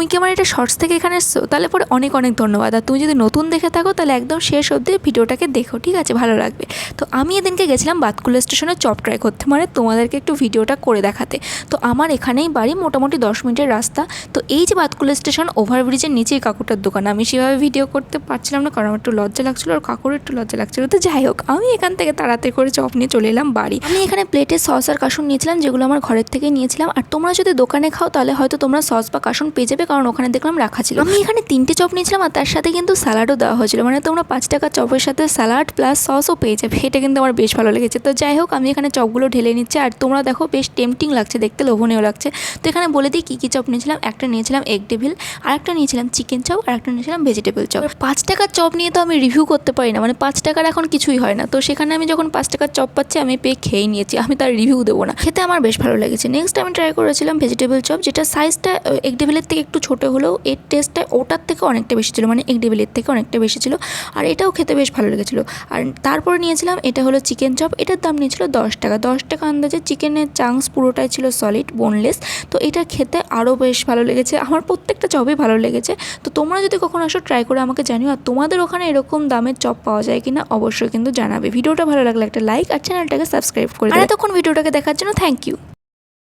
তুমি কি আমার এটা শর্টস থেকে এখানে এসছো? তাহলে পরে অনেক অনেক ধন্যবাদ। আর তুমি যদি নতুন দেখে থাকো, তাহলে একদম শেষ অবধি ভিডিওটাকে দেখো, ঠিক আছে? ভালো লাগবে। তো আমি এদিনকে গেছিলাম বাতকুলা স্টেশনে চপ ট্রাই করতে মানে তোমাদেরকে একটু ভিডিওটা করে দেখাতে। তো আমার এখানেই বাড়ি, মোটামুটি দশ মিনিটের রাস্তা। তো এই যে বাতকুলা স্টেশন, ওভারব্রিজের নিচেই কাকুটার দোকান। আমি সেভাবে ভিডিও করতে পারছিলাম না, কারণ আমার একটু লজ্জা লাগছিল আর কাকুর একটু লজ্জা লাগছিল। তো যাই হোক, আমি এখান থেকে তাড়াতাড়ি করে চপ নিয়ে চলে এলাম বাড়ি। আমি এখানে প্লেটে সস আর কাসুন নিয়েছিলাম, যেগুলো আমার ঘরের থেকে নিয়েছিলাম। আর তোমরা যদি দোকানে খাও, তাহলে হয়তো তোমরা সস বা কাসুন পেয়ে যাবে। কারণ ওখানে দেখলাম রাখা ছিল। আমি এখানে তিনটে চপ নিয়েছিলাম আর তার সাথে কিন্তু স্যালাডও দেওয়া হয়েছিল। মানে তোমরা পাঁচ টাকা চপের সাথে স্যালাড প্লাস সসও পেয়ে যাবে। এটা কিন্তু আমার বেশ ভালো লেগেছে। তো যাই হোক, আমি এখানে চপগুলো ঢেলে নিচ্ছি আর তোমরা দেখো বেশ টেম্পটিং লাগছে, দেখতে লোভনীয় লাগছে। তো এখানে বলে দিই কী কী চপ নিয়েছিলাম। একটা নিয়েছিলাম এগ ডেভিল আর একটা নিয়েছিলাম চিকেন চপ আর একটা নিয়েছিলাম ভেজিটেবল চপ পাঁচ টাকার চপ নিয়ে তো আমি রিভিউ করতে পারি না। মানে পাঁচ টাকার এখন কিছুই হয় না। তো সেখানে আমি যখন পাঁচ টাকার চপ পাচ্ছি, আমি পেয়ে খেয়ে নিয়েছি। আমি তার রিভিউ দেবো না। খেতে আমার বেশ ভালো লেগেছে। নেক্সট আমি ট্রাই করেছিলাম ভেজিটেবল চপ যেটা সাইজটা এগ ডেভিলের থেকে একটু ছোটো হলেও এর টেস্টটা ওটার থেকে অনেকটা বেশি ছিল মানে এগ ডেভিলের থেকে অনেকটা বেশি ছিল। আর এটাও খেতে বেশ ভালো লেগেছিলো। আর তারপরে নিয়েছিলাম এটা হলো চিকেন চপ এটার দাম নিয়েছিল দশ টাকা। দশ টাকা আন্দাজে চিকেনের চাংস পুরোটাই ছিল সলিড বোনলেস তো এটা খেতে আরও বেশ ভালো লেগেছে। আমার প্রত্যেকটা চপই ভালো লেগেছে। তো তোমরা যদি কখনো আসো ট্রাই করে আমাকে জানিও। আর তোমাদের ওখানে এরকম দামের চপ পাওয়া যায় কিনা অবশ্যই কিন্তু জানাবে। ভিডিওটা ভালো লাগলে একটা লাইক আর চ্যানেলটাকে সাবস্ক্রাইব করে আর এতক্ষণ ভিডিওটাকে দেখার জন্য থ্যাংক ইউ